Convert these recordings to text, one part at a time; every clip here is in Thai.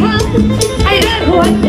ทั้งไอ้เรื่องหัวใจ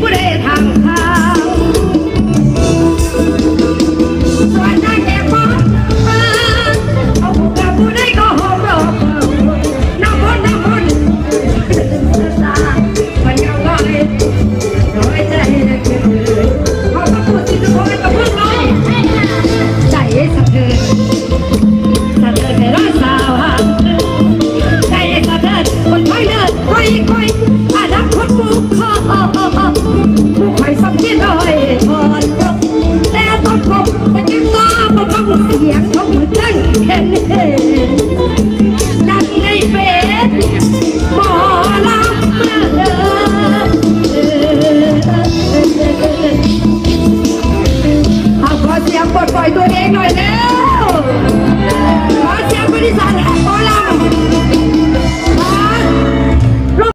ผู้ใด เห็